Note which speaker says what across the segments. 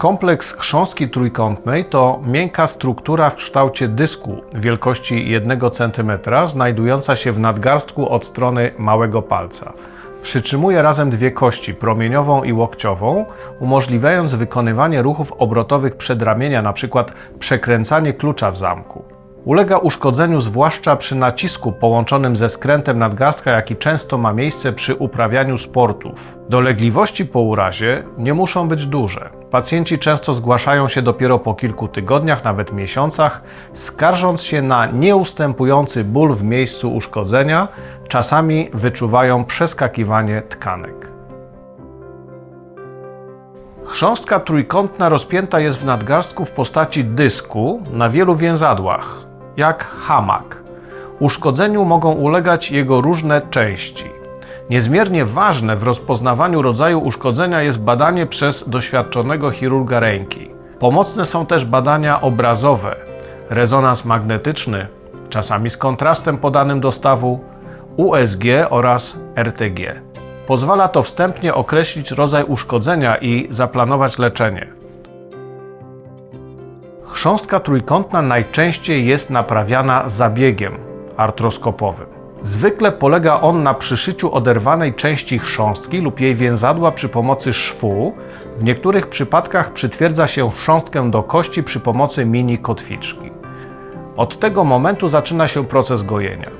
Speaker 1: Kompleks chrząstki trójkątnej to miękka struktura w kształcie dysku wielkości 1 cm, znajdująca się w nadgarstku od strony małego palca. Przytrzymuje razem dwie kości, promieniową i łokciową, umożliwiając wykonywanie ruchów obrotowych przedramienia, np. przekręcanie klucza w zamku. Ulega uszkodzeniu zwłaszcza przy nacisku połączonym ze skrętem nadgarstka, jaki często ma miejsce przy uprawianiu sportów. Dolegliwości po urazie nie muszą być duże. Pacjenci często zgłaszają się dopiero po kilku tygodniach, nawet miesiącach, skarżąc się na nieustępujący ból w miejscu uszkodzenia, czasami wyczuwają przeskakiwanie tkanek. Chrząstka trójkątna rozpięta jest w nadgarstku w postaci dysku na wielu więzadłach, jak hamak. Uszkodzeniu mogą ulegać jego różne części. Niezmiernie ważne w rozpoznawaniu rodzaju uszkodzenia jest badanie przez doświadczonego chirurga ręki. Pomocne są też badania obrazowe, rezonans magnetyczny, czasami z kontrastem podanym do stawu, USG oraz RTG. Pozwala to wstępnie określić rodzaj uszkodzenia i zaplanować leczenie. Chrząstka trójkątna najczęściej jest naprawiana zabiegiem artroskopowym. Zwykle polega on na przyszyciu oderwanej części chrząstki lub jej więzadła przy pomocy szwu. W niektórych przypadkach przytwierdza się chrząstkę do kości przy pomocy mini kotwiczki. Od tego momentu zaczyna się proces gojenia.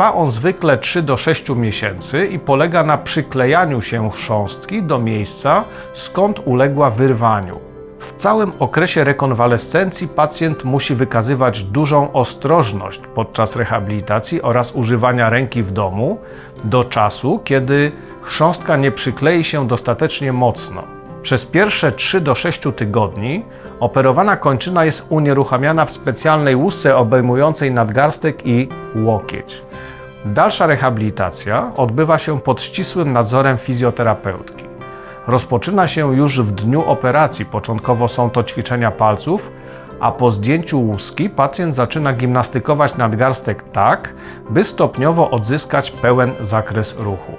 Speaker 1: Trwa on zwykle 3 do 6 miesięcy i polega na przyklejaniu się chrząstki do miejsca, skąd uległa wyrwaniu. W całym okresie rekonwalescencji pacjent musi wykazywać dużą ostrożność podczas rehabilitacji oraz używania ręki w domu do czasu, kiedy chrząstka nie przyklei się dostatecznie mocno. Przez pierwsze 3 do 6 tygodni operowana kończyna jest unieruchamiana w specjalnej łusce obejmującej nadgarstek i łokieć. Dalsza rehabilitacja odbywa się pod ścisłym nadzorem fizjoterapeutki. Rozpoczyna się już w dniu operacji. Początkowo są to ćwiczenia palców, a po zdjęciu łuski pacjent zaczyna gimnastykować nadgarstek tak, by stopniowo odzyskać pełen zakres ruchu.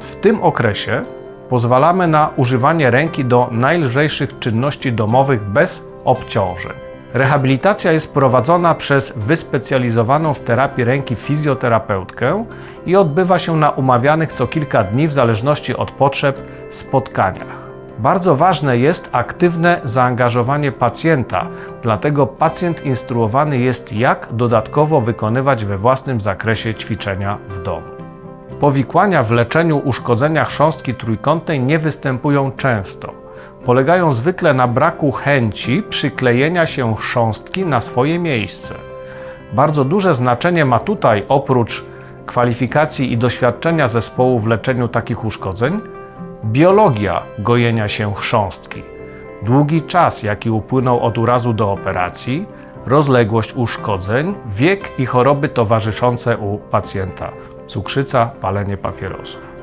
Speaker 1: W tym okresie pozwalamy na używanie ręki do najlżejszych czynności domowych bez obciążeń. Rehabilitacja jest prowadzona przez wyspecjalizowaną w terapii ręki fizjoterapeutkę i odbywa się na umawianych co kilka dni w zależności od potrzeb spotkaniach. Bardzo ważne jest aktywne zaangażowanie pacjenta, dlatego pacjent instruowany jest, jak dodatkowo wykonywać we własnym zakresie ćwiczenia w domu. Powikłania w leczeniu uszkodzenia chrząstki trójkątnej nie występują często. Polegają zwykle na braku chęci przyklejenia się chrząstki na swoje miejsce. Bardzo duże znaczenie ma tutaj oprócz kwalifikacji i doświadczenia zespołu w leczeniu takich uszkodzeń biologia gojenia się chrząstki, długi czas, jaki upłynął od urazu do operacji, rozległość uszkodzeń, wiek i choroby towarzyszące u pacjenta cukrzyca, palenie papierosów.